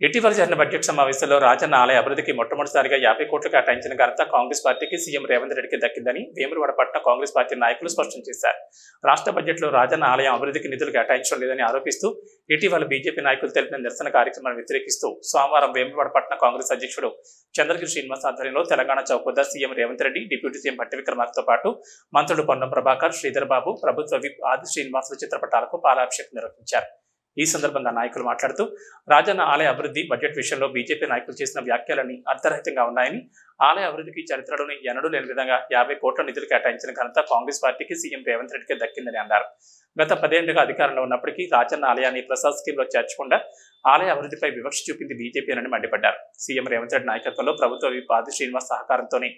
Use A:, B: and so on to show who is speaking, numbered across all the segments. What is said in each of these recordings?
A: ఇటీవల జరిగిన బడ్జెట్ సమావేశంలో రాజన్న ఆలయ అభివృద్ధికి మొట్టమొదటిసారిగా యాభై కోట్లు కేటాయించిన ఘనత కాంగ్రెస్ పార్టీకి సీఎం రేవంత్ రెడ్డికి దక్కిందని వేములవాడ పట్ల కాంగ్రెస్ పార్టీ నాయకులు స్పష్టం చేశారు. రాష్ట్ర బడ్జెట్లో రాజన్న ఆలయం అభివృద్ధికి నిధులు కేటాయించడం లేదని ఆరోపిస్తూ ఇటీవల బీజేపీ నాయకులు తెలిపిన నిరసన కార్యక్రమాన్ని వ్యతిరేకిస్తూ సోమవారం వేములవాడ పట్ల కాంగ్రెస్ అధ్యక్షుడు చంద్రగిరి శ్రీనివాస్ ఆధ్వర్యంలో తెలంగాణ చౌక్ వద్ద CM Revanth Reddy deputy CM Bhatti విక్రమార్కతో పాటు మంత్రులు పొన్నం ప్రభాకర్ శ్రీధర్ బాబు ప్రభుత్వ విప్ ఆది శ్రీనివాసుల చిత్రపటాలకు పాలాభిషేకం నిర్వహించారు. ఈ సందర్భంగా నాయకులు మాట్లాడుతూ రాజన్న ఆలయ అభివృద్ధి బడ్జెట్ విషయంలో బీజేపీ నాయకులు చేసిన వ్యాఖ్యలని అర్థరహితంగా ఉన్నాయని ఆలయ అభివృద్ధికి చరిత్రలోని ఎన్నడూ లేని విధంగా యాభై కోట్ల నిధులు కేటాయించిన ఘనత కాంగ్రెస్ పార్టీకి సీఎం రేవంత్ రెడ్డికి దక్కిందని అన్నారు. గత పదేళ్ళుగా అధికారంలో ఉన్నప్పటికీ రాజన్న ఆలయాన్ని ప్రసాద్ స్కీమ్లో చేర్చకుండా ఆలయ అభివృద్ధిపై వివక్ష చూపింది బీజేపీ అని మండిపడ్డారు. సీఎం రేవంత్ రెడ్డి నాయకత్వంలో ప్రభుత్వ విపాది శ్రీనివాస్ సహకారంతోనే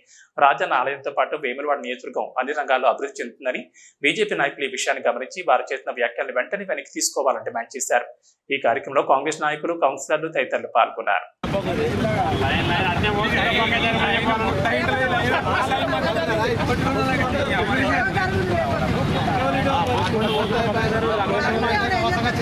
A: రాజన్న ఆలయంతో పాటు వేములవాడ నియోజకవర్గం అన్ని రంగాల్లో అభివృద్ధి చెందుతుందని బీజేపీ నాయకులు ఈ విషయాన్ని గమనించి వారు చేసిన వ్యాఖ్యలను వెంటనే వెనక్కి తీసుకోవాలని డిమాండ్ చేశారు. ఈ కార్యక్రమంలో కాంగ్రెస్ నాయకులు కౌన్సిలర్లు తదితరులు పాల్గొన్నారు.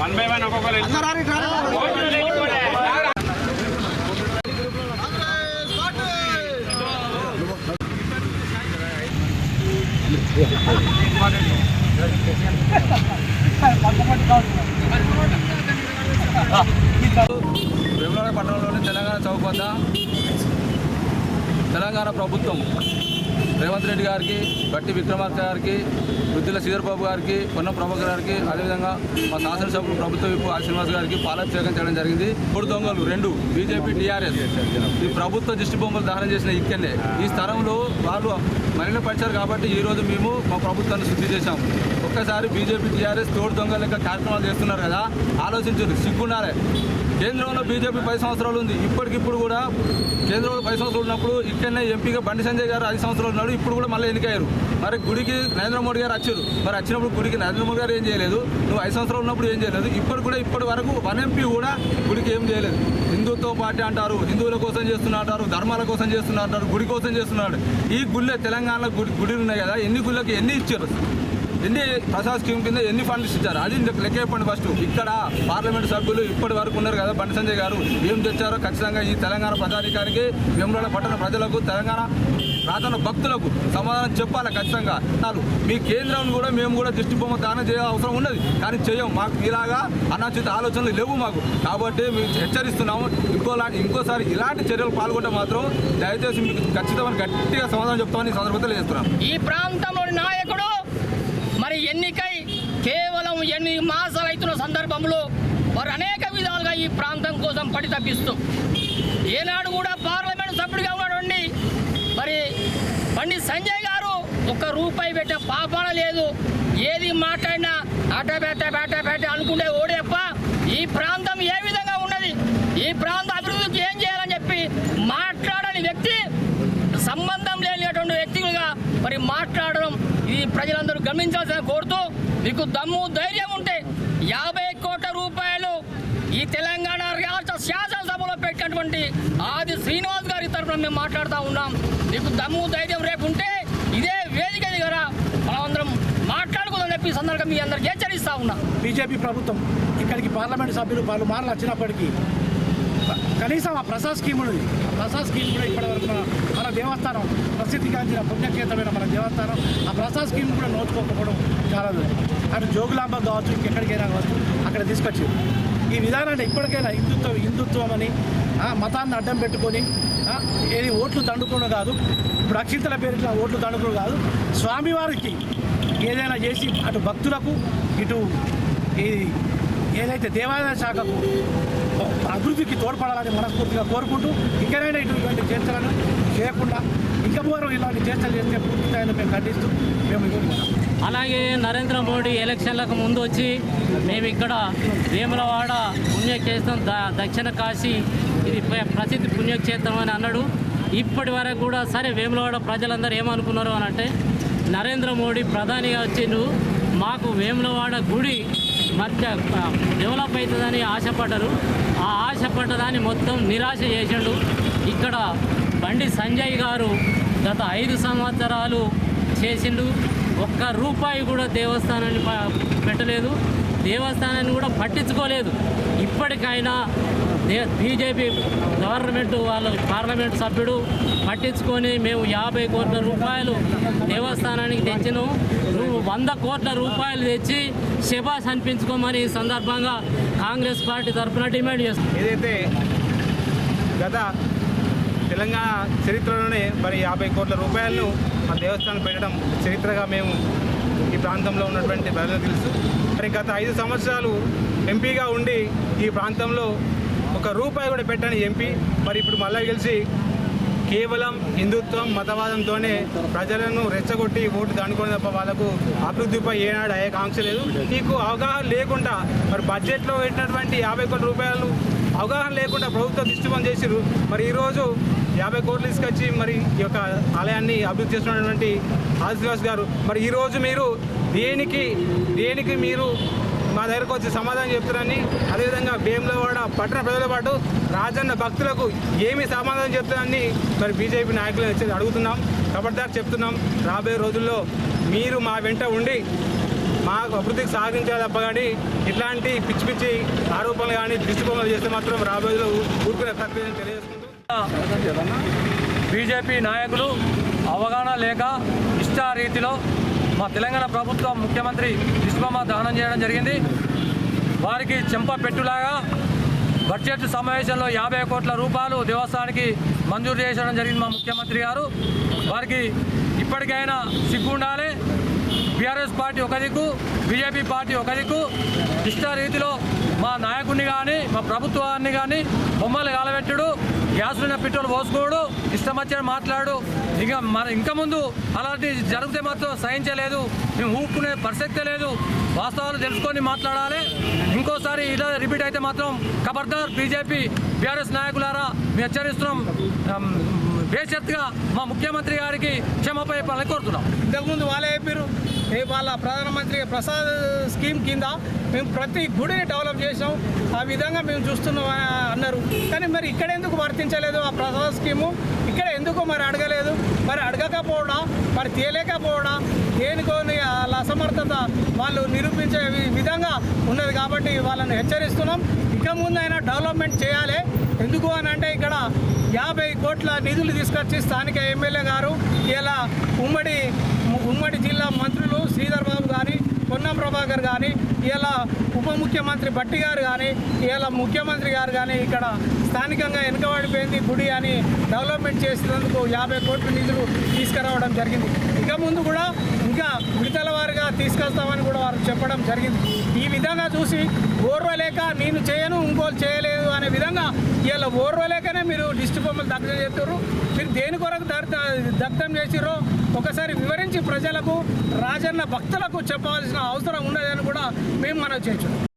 B: వన్ బై వన్ ఒక్కొక్కరు
C: పట్టణంలోని తెలంగాణ చౌక్ వద్ద తెలంగాణ ప్రభుత్వం రేవంత్ రెడ్డి గారికి బట్టి విక్రమార్క గారికి వృద్ధుల శ్రీధర్బాబు గారికి పొన్నం ప్రభాకర్ గారికి అదేవిధంగా మా శాసనసభ్యులు ప్రభుత్వ విప్పు ఆర్ శ్రీనివాస్ గారికి పాలాభిషేకం చేయడం జరిగింది. మూడు దొంగలు రెండు బీజేపీ టీఆర్ఎస్. ఈ ప్రభుత్వ దిష్టి బొమ్మలు దహనం చేసిన ఇక్కడనే. ఈ స్థలంలో వాళ్ళు మలినపరిచారు కాబట్టి ఈరోజు మేము మా ప్రభుత్వాన్ని శుద్ధి చేశాము. ఒక్కసారి బీజేపీ టీఆర్ఎస్ తోడు దొంగల లెక్క కార్యక్రమాలు చేస్తున్నారు కదా ఆలోచించారు సిగ్గున్నారే. కేంద్రంలో బీజేపీ పది సంవత్సరాలు ఉంది. ఇప్పటికిప్పుడు కూడా కేంద్రంలో పది సంవత్సరాలు ఉన్నప్పుడు ఇక్కడనే ఎంపీగా బండి సంజయ్ గారు ఐదు సంవత్సరాలు ఉన్నాడు. ఇప్పుడు కూడా మళ్ళీ ఎన్నికయ్యారు. మరి గుడికి నరేంద్ర మోడీ గారు వచ్చారు. మరి వచ్చినప్పుడు గుడికి నరేంద్ర మోడీ గారు ఏం చేయలేదు. నువ్వు ఐదు సంవత్సరాలు ఉన్నప్పుడు ఏం చేయలేదు. ఇప్పుడు కూడా ఇప్పటి వరకు వన్ ఎంపీ కూడా గుడికి ఏం చేయలేదు. హిందుత్వ పార్టీ అంటారు హిందువుల కోసం చేస్తున్నా అంటారు ధర్మాల కోసం చేస్తున్నా అంటారు గుడి కోసం చేస్తున్నాడు ఈ గుళ్ళే తెలంగాణలో గుడి గుడిలు ఉన్నాయి కదా. ఎన్ని గుళ్ళకి ఎన్ని ఇచ్చారు? ఎన్ని ప్రసాద్ స్కీమ్ కింద ఎన్ని ఫండ్స్ ఇచ్చారు? అది లెక్క చెప్పండి ఫస్ట్. ఇక్కడ పార్లమెంట్ సభ్యులు ఇప్పటి వరకు ఉన్నారు కదా బండి సంజయ్ గారు. ఏం తెచ్చారో ఖచ్చితంగా ఈ తెలంగాణ ప్రజాధికారికి మేము పట్టణ ప్రజలకు తెలంగాణ ప్రార్థన భక్తులకు సమాధానం చెప్పాలి ఖచ్చితంగా. మీ కేంద్రం కూడా మేము కూడా దృష్టి బొమ్మ దానం చేయ అవసరం ఉన్నది. కానీ చేయం. మాకు ఇలాగా అనాచిత ఆలోచనలు లేవు మాకు. కాబట్టి మేము హెచ్చరిస్తున్నాము. ఇంకోలా ఇంకోసారి ఇలాంటి చర్యలు పాల్గొంటే మాత్రం దయచేసి మీకు ఖచ్చితమైన గట్టిగా సమాధానం చెప్తామని సందర్భంగా చేస్తున్నాం
D: ఈ ప్రాంతంలోని నాయకుడు ఎన్నికై కేవలం ఎన్ని మాసాలైతున్న సందర్భంలో వారు అనేక విధాలుగా ఈ ప్రాంతం కోసం పడి తప్పిస్తూ ఏనాడు కూడా పార్లమెంట్ సభ్యుడిగా ఉన్నటువంటి మరి బండి సంజయ్ గారు ఒక్క రూపాయి పెట్టే పాపాన లేదు. ఏది మాట్లాడినా అట పెట్ట పెట్ట పెట్ట అనుకుంటే ఓడేప్ప ఈ ప్రాంతం ఏ విధంగా ఉన్నది? ఈ ప్రాంత అభివృద్ధికి ఏం చేయాలని చెప్పి మాట్లాడని వ్యక్తి సంబంధం లేనటువంటి వ్యక్తులుగా మరి మాట్లాడడం ఇది ప్రజలందరూ గమనించాల్సిన కోరుతూ మీకు దమ్ము ధైర్యం ఉంటే యాభై కోట్ల రూపాయలు ఈ తెలంగాణ రాష్ట్ర శాసనసభలో పెట్టినటువంటి ఆది శ్రీనివాస్ గారి తరఫున మేము మాట్లాడుతూ ఉన్నాం. మీకు దమ్ము ధైర్యం రేపు ఉంటే ఇదే వేదిక దగ్గర మనమందరం మాట్లాడుకుందాం చెప్పి సందర్భంగా మీ అందరికి హెచ్చరిస్తా ఉన్నా.
E: బీజేపీ ప్రభుత్వం ఇక్కడికి పార్లమెంట్ సభ్యులు పలు మార్లు వచ్చినప్పటికీ కనీసం ఆ ప్రసాద్ స్కీమ్ ఉంది ఆ ప్రసాద్ స్కీమ్ కూడా ఇప్పటి వరకు మన దేవస్థానం ప్రసిద్ధిగాంచిన పుణ్యక్షేత్రమైన మన దేవస్థానం ఆ ప్రసాద్ స్కీమ్ కూడా నోచుకోకపోవడం చాలా అటు జోగులాంబ కావచ్చు ఇంకెక్కడికైనా కావచ్చు అక్కడ తీసుకొచ్చి ఈ విధానాన్ని ఇప్పటికైనా హిందుత్వం హిందుత్వం అని మతాన్ని అడ్డం పెట్టుకొని ఏది ఓట్లు దండుకోవడం కాదు ఇప్పుడు అక్షింతల పేరిట ఓట్లు దండుకోవడం కాదు స్వామివారికి ఏదైనా చేసి అటు భక్తులకు ఇటు ఈ ఏదైతే దేవాదాయ శాఖకు అభివృద్ధికి తోడ్పడాలని మనస్ఫూర్తిగా కోరుకుంటూ ఇంకనైనా ఇటువంటి చర్చలను చేయకుండా ఇంకా పూర్వం ఇలాంటి చర్చలు చేస్తే పూర్తిస్థాయిలో మేము ఖండిస్తూ మేము
F: అలాగే నరేంద్ర మోడీ ఎలక్షన్లకు ముందు వచ్చి మేము ఇక్కడ వేములవాడ పుణ్యక్షేత్రం ద దక్షిణ కాశీ ఇది ప్రసిద్ధి పుణ్యక్షేత్రం అని అన్నాడు. ఇప్పటి వరకు కూడా సరే వేములవాడ ప్రజలందరూ ఏమనుకున్నారు అని అంటే నరేంద్ర మోడీ ప్రధానిగా నువ్వు మాకు వేములవాడ గుడి మధ్య డెవలప్ అవుతుందని ఆశపడ్డరు. ఆ ఆశపడ్డదాన్ని మొత్తం నిరాశ చేసిండు. ఇక్కడ బండి సంజయ్ గారు గత ఐదు సంవత్సరాలు చేసిండు. ఒక్క రూపాయి కూడా దేవస్థానాన్ని ప- పెట్టలేదు. దేవస్థానాన్ని కూడా పట్టించుకోలేదు. ఇప్పటికైనా దే బీజేపీ గవర్నమెంట్ వాళ్ళ పార్లమెంట్ సభ్యుడు పట్టించుకొని మేము యాభై కోట్ల రూపాయలు దేవస్థానానికి తెచ్చినాము వంద కోట్ల రూపాయలు తెచ్చి శబాస్ అనిపించుకోమని ఈ సందర్భంగా కాంగ్రెస్ పార్టీ తరఫున డిమాండ్ చేస్తుంది
G: ఏదైతే గత తెలంగాణ చరిత్రలోనే మరి యాభై కోట్ల రూపాయలను ఆ దేవస్థానం పెట్టడం చరిత్రగా మేము ఈ ప్రాంతంలో ఉన్నటువంటి ప్రజలకు తెలుసు. మరి గత ఐదు సంవత్సరాలు ఎంపీగా ఉండి ఈ ప్రాంతంలో ఒక రూపాయి కూడా పెట్టని ఎంపీ మరి ఇప్పుడు మళ్ళీ గెలిచి కేవలం హిందుత్వం మతవాదంతోనే ప్రజలను రెచ్చగొట్టి ఓటు దండుకొని తప్ప వాళ్ళకు అభివృద్ధిపై ఏనాడు అయ్యే కాంక్ష లేదు. నీకు అవగాహన లేకుండా మరి బడ్జెట్లో పెట్టినటువంటి యాభై కోట్ల రూపాయలు అవగాహన లేకుండా ప్రభుత్వం దృష్టిపం చేసిరు మరి ఈరోజు యాభై కోట్లు తీసుకొచ్చి మరి ఈ యొక్క ఆలయాన్ని అభివృద్ధి చేస్తున్నటువంటి ఆదిశ్రీవాస్ గారు. మరి ఈరోజు మీరు దేనికి దేనికి మీరు మా దగ్గరకు వచ్చి సమాధానం చెప్తారని అదేవిధంగా భీమలవాడ పట్టణ ప్రజల పాటు రాజన్న భక్తులకు ఏమి సమాధానం చెప్తారని మరి బీజేపీ నాయకులు వచ్చి అడుగుతున్నాం. కబడ్దారు చెప్తున్నాం. రాబోయే రోజుల్లో మీరు మా వెంట ఉండి మా అభివృద్ధికి సాధించాలి తప్ప కానీ ఇట్లాంటి పిచ్చి పిచ్చి ఆరోపణలు కానీ దృష్టికోణాలు చేస్తే మాత్రం రాబోయే ఊరుకునే ప్రక్రియను తెలియజేసుకుంటూ.
H: బీజేపీ నాయకులు అవగాహన లేక ఇష్టారీతిలో మా తెలంగాణ ప్రభుత్వం ముఖ్యమంత్రి విశ్వమ్మ దహనం చేయడం జరిగింది. వారికి చెంప పెట్టులాగా బడ్జెట్ సమావేశంలో యాభై కోట్ల రూపాయలు దేవస్థానానికి మంజూరు చేయడం జరిగింది మా ముఖ్యమంత్రి గారు. వారికి ఇప్పటికైనా సిగ్గు ఉండాలి. బీఆర్ఎస్ పార్టీ ఒక దిక్కు బీజేపీ పార్టీ ఒక దిక్కు. ఇష్ట రీతిలో మా నాయకుడిని కానీ మా ప్రభుత్వాన్ని కానీ బొమ్మలు కాలబెట్టుడు గ్యాస్ పెట్రోల్ పోసుకోడు ఇష్టం వచ్చాడు మాట్లాడు. ఇంకా మన ఇంకా ముందు అలాంటి జరిగితే మాత్రం సహించలేదు. మేము ఊపుకునే పరిస్థితి లేదు. వాస్తవాలు తెలుసుకొని మాట్లాడాలి. ఇంకోసారి ఇలా రిపీట్ అయితే మాత్రం ఖబర్దార్ బీజేపీ బీఆర్ఎస్ నాయకులారా మేము హెచ్చరిస్తున్నాం. బేషత్గా మా ముఖ్యమంత్రి గారికి క్షమాపణ కోరుతున్నాం.
I: ఇంతకుముందు వాళ్ళే చెప్పారు వాళ్ళ ప్రధానమంత్రి ప్రసాద్ స్కీమ్ కింద మేము ప్రతి గుడిని డెవలప్ చేసాం ఆ విధంగా మేము చూస్తున్నాం అన్నారు. కానీ మరి ఇక్కడ ఎందుకు వర్తించలేదు ఆ ప్రసాద్ స్కీము? ఇక్కడ ఎందుకు మరి అడగలేదు? మరి అడగకపోవడం మరి తేలేకపోవడా దేనికోని వాళ్ళ అసమర్థత వాళ్ళు నిరూపించే విధంగా ఉన్నది కాబట్టి వాళ్ళని హెచ్చరిస్తున్నాం. ఇక ముందైనా డెవలప్మెంట్ చేయాలి. ఎందుకు అని అంటే ఇక్కడ యాభై కోట్ల నిధులు తీసుకొచ్చి స్థానిక ఎమ్మెల్యే గారు ఇలా ఉమ్మడి ఉమ్మడి జిల్లా మంత్రులు శ్రీధర్ బాబు కానీ పొన్నం ప్రభాకర్ కానీ ఇలా ఉప ముఖ్యమంత్రి భట్టి గారు కానీ ఇలా ముఖ్యమంత్రి గారు కానీ ఇక్కడ స్థానికంగా వెనుకబడిపోయింది గుడి అని డెవలప్మెంట్ చేసినందుకు యాభై కోట్ల నిధులు తీసుకురావడం జరిగింది. ఇక ముందు కూడా ఇంకా విడతల వారిగా తీసుకొస్తామని కూడా వారు చెప్పడం జరిగింది. ఈ విధంగా చూసి ఓర్వలేక నేను చేయను ఇంకోలు చేయలేదు అనే విధంగా ఇలా ఓర్వలేకనే మీరు దిష్టి బొమ్మలు దగ్ధం చేస్తారు మీరు దేని కొరకు దగ్ధం చేసిరో ఒకసారి వివరించి ప్రజలకు రాజన్న భక్తులకు చెప్పాల్సిన అవసరం ఉన్నదని కూడా మేము మనం చేయొచ్చు